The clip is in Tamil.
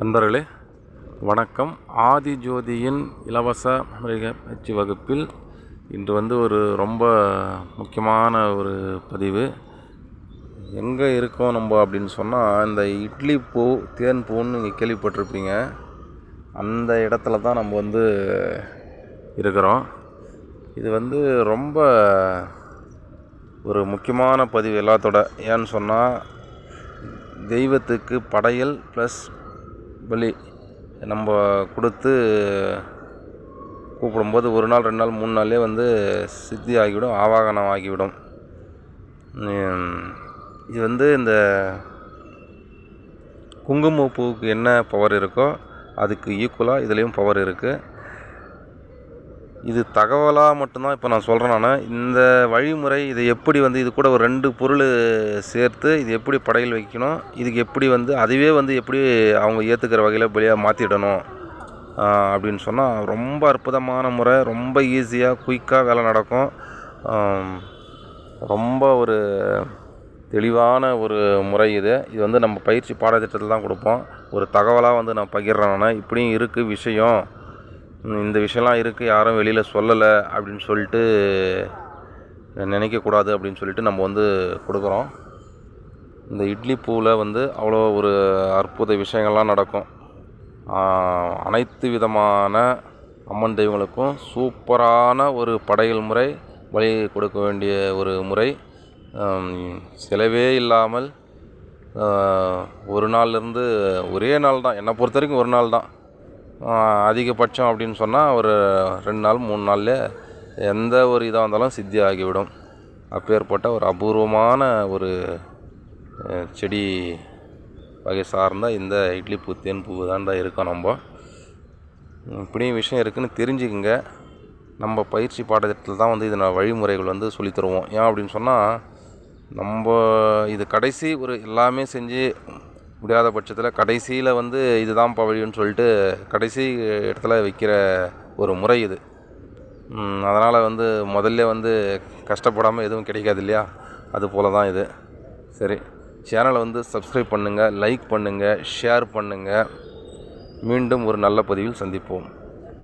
நண்பர்களே வணக்கம். ஆதி ஜோதியின் இலவச மிருக பயிற்சி வகுப்பில் இன்று வந்து ஒரு ரொம்ப முக்கியமான ஒரு பதிவு. எங்கே இருக்கோம் நம்ம அப்படின்னு சொன்னால் இந்த இட்லி பூ தேன் பூன்னு நீங்கள் கேள்விப்பட்டிருப்பீங்க. அந்த இடத்துல தான் நம்ம வந்து இருக்கிறோம். இது வந்து ரொம்ப ஒரு முக்கியமான பதிவு எல்லாத்தோட. ஏன்னு சொன்னால் தெய்வத்துக்கு படையல் ப்ளஸ் பலி நம்ம கொடுத்து கூப்பிடும்போது ஒரு நாள் ரெண்டு நாள் மூணு நாள்லேயே வந்து சித்தி ஆகிவிடும் ஆவாகனம் ஆகிவிடும். இது வந்து இந்த குங்குமப்பூவுக்கு என்ன பவர் இருக்கோ அதுக்கு ஈக்குவலாக இதுலேயும் பவர் இருக்குது இது தகவலாக மட்டும்தான் இப்போ நான் சொல்கிறேன் நான். இந்த வழிமுறை இதை எப்படி வந்து இது கூட ஒரு ரெண்டு பொருள் சேர்த்து இது எப்படி படையில் வைக்கணும் இதுக்கு எப்படி வந்து அதுவே வந்து எப்படி அவங்க ஏற்றுக்கிற வகையில் பலியாக மாற்றிடணும் அப்படின்னு சொன்னால் ரொம்ப அற்புதமான முறை ரொம்ப ஈஸியாக குயிக்காக வேலை நடக்கும். ரொம்ப ஒரு தெளிவான ஒரு முறை இது. இது வந்து நம்ம பயிற்சி பாடத்திட்டத்தில் தான் கொடுப்போம். ஒரு தகவலாக வந்து நான் பகிர்றேன் நான். இப்படியும் இருக்குது விஷயம். இந்த விஷயம்லாம் இருக்குது யாரும் வெளியில் சொல்லலை அப்படின்னு சொல்லிட்டு நினைக்கக்கூடாது அப்படின்னு சொல்லிட்டு நம்ம வந்து கொடுக்குறோம். இந்த இட்லி பூவில் வந்து அவ்வளோ ஒரு அற்புத விஷயங்கள்லாம் நடக்கும். அனைத்து விதமான அம்மன் தெய்வங்களுக்கும் சூப்பரான ஒரு படையல் முறை வழி கொடுக்க வேண்டிய ஒரு முறை. செலவே இல்லாமல் ஒரு நாள்லேருந்து ஒரே நாள் தான் என்னை பொறுத்த வரைக்கும் ஒரு நாள் தான் அதிகபட்சம் அப்படின்னு சொன்னால் ஒரு ரெண்டு நாள் மூணு நாள்ல எந்த ஒரு இதாக இருந்தாலும் சித்தி ஆகிவிடும் அப்பேற்பட்ட ஒரு அபூர்வமான ஒரு செடி வகை சார்ந்த இந்த இட்லி பூ தேன் பூ இருக்கும் இருக்கோம் நம்ம. இப்படியும் விஷயம் இருக்குன்னு தெரிஞ்சுக்குங்க. நம்ம பயிற்சி பாடத்திட்டத்தில் தான் வந்து இதை வழிமுறைகள் வந்து சொல்லித் தருவோம். ஏன் அப்படின்னு சொன்னால் நம்ம இது கடைசி ஒரு எல்லாமே செஞ்சு முடியாத பட்சத்தில் கடைசியில் வந்து இதுதான் பவழின்னு சொல்லிட்டு கடைசி இடத்துல வைக்கிற ஒரு முறை இது. அதனால் வந்து முதல்ல வந்து கஷ்டப்படாமல் எதுவும் கிடைக்காது இல்லையா? அது போல தான் இது. சரி சேனலை வந்து சப்ஸ்கிரைப் பண்ணுங்கள் லைக் பண்ணுங்கள் ஷேர் பண்ணுங்கள் மீண்டும் ஒரு நல்ல பதிவில் சந்திப்போம்.